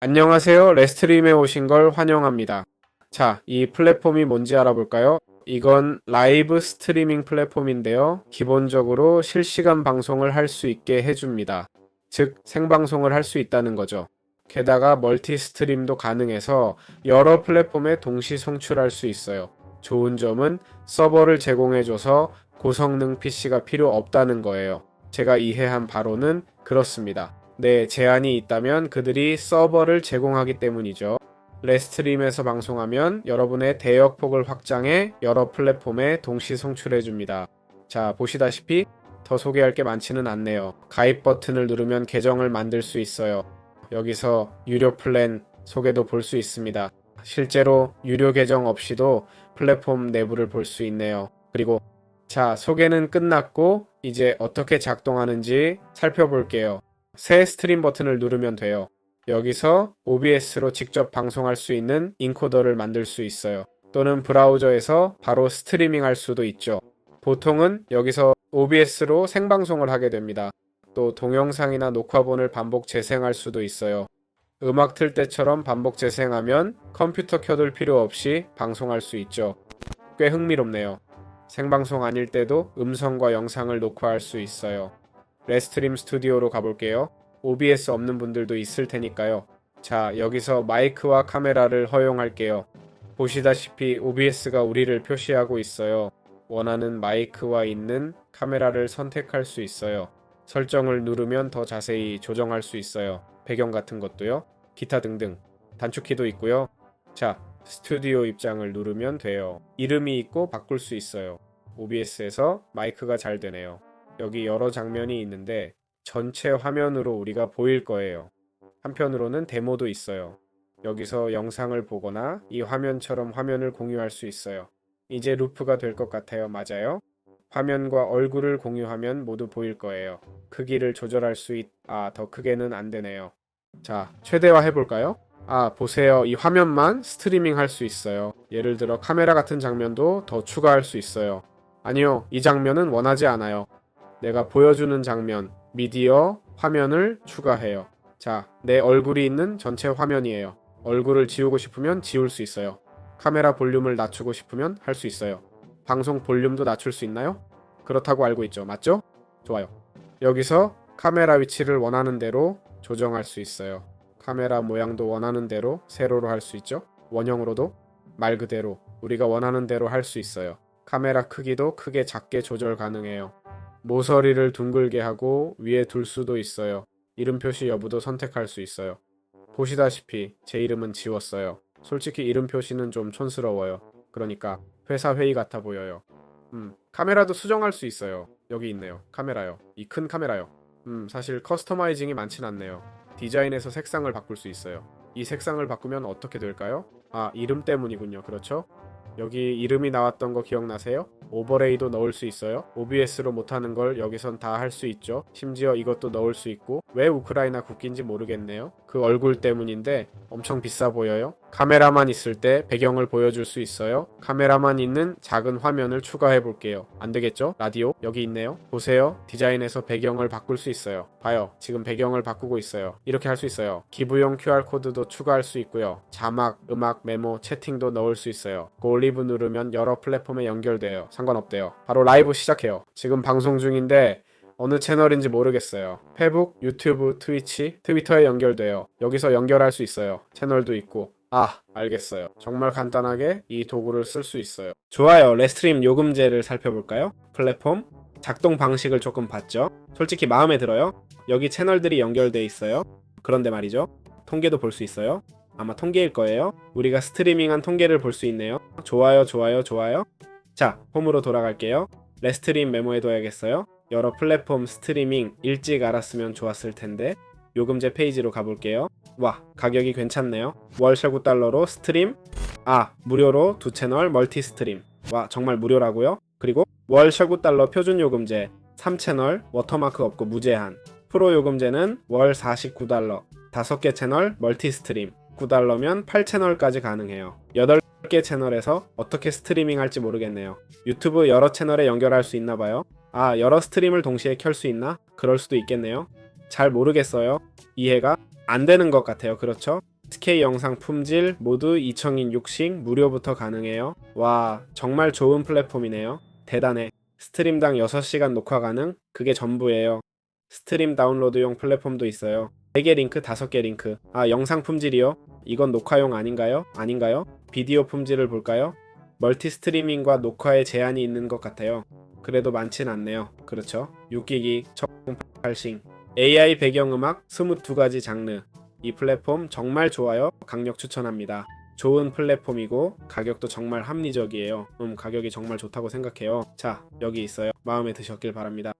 안녕하세요. 레스트림에 오신 걸 환영합니다. 자, 이 플랫폼이 뭔지 알아볼까요? 이건 라이브 스트리밍 플랫폼인데요. 기본적으로 실시간 방송을 할 수 있게 해줍니다. 즉, 생방송을 할 수 있다는 거죠. 게다가 멀티 스트림도 가능해서 여러 플랫폼에 동시 송출할 수 있어요. 좋은 점은 서버를 제공해줘서 고성능 PC가 필요 없다는 거예요. 제가 이해한 바로는 그렇습니다. 네, 제한이 있다면 그들이 서버를 제공하기 때문이죠. 레스트림에서 방송하면 여러분의 대역폭을 확장해 여러 플랫폼에 동시 송출해 줍니다. 자, 보시다시피 더 소개할 게 많지는 않네요. 가입 버튼을 누르면 계정을 만들 수 있어요. 여기서 유료 플랜 소개도 볼 수 있습니다. 실제로 유료 계정 없이도 플랫폼 내부를 볼 수 있네요. 그리고 자, 소개는 끝났고 이제 어떻게 작동하는지 살펴볼게요. 새 스트림 버튼을 누르면 돼요. 여기서 OBS로 직접 방송할 수 있는 인코더를 만들 수 있어요. 또는 브라우저에서 바로 스트리밍 할 수도 있죠. 보통은 여기서 OBS로 생방송을 하게 됩니다. 또 동영상이나 녹화본을 반복 재생할 수도 있어요. 음악 틀 때처럼 반복 재생하면 컴퓨터 켜둘 필요 없이 방송할 수 있죠. 꽤 흥미롭네요. 생방송 아닐 때도 음성과 영상을 녹화할 수 있어요. 레스트림 스튜디오로 가볼게요. OBS 없는 분들도 있을 테니까요. 자, 여기서 마이크와 카메라를 허용할게요. 보시다시피 OBS가 우리를 표시하고 있어요. 원하는 마이크와 있는 카메라를 선택할 수 있어요. 설정을 누르면 더 자세히 조정할 수 있어요. 배경 같은 것도요. 기타 등등. 단축키도 있고요. 자, 스튜디오 입장을 누르면 돼요. 이름이 있고 바꿀 수 있어요. OBS에서 마이크가 잘 되네요. 여기 여러 장면이 있는데 전체 화면으로 우리가 보일 거예요. 한편으로는 데모도 있어요. 여기서 영상을 보거나 이 화면처럼 화면을 공유할 수 있어요. 이제 루프가 될 것 같아요. 맞아요? 화면과 얼굴을 공유하면 모두 보일 거예요. 크기를 조절할 수 있... 아, 더 크게는 안 되네요. 자, 최대화 해볼까요? 아, 보세요. 이 화면만 스트리밍 할 수 있어요. 예를 들어 카메라 같은 장면도 더 추가할 수 있어요. 아니요, 이 장면은 원하지 않아요. 내가 보여주는 장면, 미디어, 화면을 추가해요. 자, 내 얼굴이 있는 전체 화면이에요. 얼굴을 지우고 싶으면 지울 수 있어요. 카메라 볼륨을 낮추고 싶으면 할 수 있어요. 방송 볼륨도 낮출 수 있나요? 그렇다고 알고 있죠. 맞죠? 좋아요. 여기서 카메라 위치를 원하는 대로 조정할 수 있어요. 카메라 모양도 원하는 대로 세로로 할 수 있죠. 원형으로도 말 그대로 우리가 원하는 대로 할 수 있어요. 카메라 크기도 크게 작게 조절 가능해요. 모서리를 둥글게 하고 위에 둘 수도 있어요. 이름 표시 여부도 선택할 수 있어요. 보시다시피 제 이름은 지웠어요. 솔직히 이름 표시는 좀 촌스러워요. 그러니까 회사 회의 같아 보여요. 음, 카메라도 수정할 수 있어요. 여기 있네요. 카메라요. 이 큰 카메라요. 음, 사실 커스터마이징이 많진 않네요. 디자인에서 색상을 바꿀 수 있어요. 이 색상을 바꾸면 어떻게 될까요? 아, 이름 때문이군요. 그렇죠? 여기 이름이 나왔던 거 기억나세요? 오버레이도 넣을 수 있어요. OBS로 못하는 걸 여기선 다 할 수 있죠. 심지어 이것도 넣을 수 있고 왜 우크라이나 국기인지 모르겠네요. 그 얼굴 때문인데 엄청 비싸 보여요. 카메라만 있을 때 배경을 보여줄 수 있어요. 카메라만 있는 작은 화면을 추가해 볼게요. 안 되겠죠? 라디오 여기 있네요. 보세요. 디자인에서 배경을 바꿀 수 있어요. 봐요. 지금 배경을 바꾸고 있어요. 이렇게 할 수 있어요. 기부용 QR 코드도 추가할 수 있고요. 자막, 음악, 메모, 채팅도 넣을 수 있어요. 그 올리브 누르면 여러 플랫폼에 연결돼요. 상관없대요. 바로 라이브 시작해요. 지금 방송 중인데 어느 채널인지 모르겠어요. 페북, 유튜브, 트위치, 트위터에 연결돼요. 여기서 연결할 수 있어요. 채널도 있고. 아, 알겠어요. 정말 간단하게 이 도구를 쓸 수 있어요. 좋아요. 레스트림 요금제를 살펴볼까요? 플랫폼, 작동 방식을 조금 봤죠? 솔직히 마음에 들어요. 여기 채널들이 연결돼 있어요. 그런데 말이죠. 통계도 볼 수 있어요. 아마 통계일 거예요. 우리가 스트리밍한 통계를 볼 수 있네요. 좋아요, 좋아요, 좋아요. 자, 홈으로 돌아갈게요. 레스트림 메모해 둬야겠어요. 여러 플랫폼 스트리밍 일찍 알았으면 좋았을 텐데 요금제 페이지로 가볼게요. 와, 가격이 괜찮네요. 월 19달러로 스트림, 아, 무료로 두 채널 멀티 스트림. 와, 정말 무료라고요? 그리고 월 19달러 표준 요금제 3채널 워터마크 없고 무제한. 프로 요금제는 월 49달러. 5개 채널 멀티 스트림. 9달러면 8채널까지 가능해요. 8개 채널에서 어떻게 스트리밍 할지 모르겠네요. 유튜브 여러 채널에 연결할 수 있나 봐요. 아, 여러 스트림을 동시에 켤 수 있나? 그럴 수도 있겠네요. 잘 모르겠어요. 이해가 안 되는 것 같아요. 그렇죠? SK 영상 품질 모두 2026식 무료부터 가능해요. 와, 정말 좋은 플랫폼이네요. 대단해. 스트림당 6시간 녹화 가능? 그게 전부예요. 스트림 다운로드용 플랫폼도 있어요. 4개 링크, 5개 링크. 아, 영상 품질이요? 이건 녹화용 아닌가요? 아닌가요? 비디오 품질을 볼까요? 멀티 스트리밍과 녹화에 제한이 있는 것 같아요. 그래도 많진 않네요. 그렇죠? 6기기, 1080, AI 배경음악 22가지 장르. 이 플랫폼 정말 좋아요. 강력 추천합니다. 좋은 플랫폼이고 가격도 정말 합리적이에요. 음, 가격이 정말 좋다고 생각해요. 자, 여기 있어요. 마음에 드셨길 바랍니다.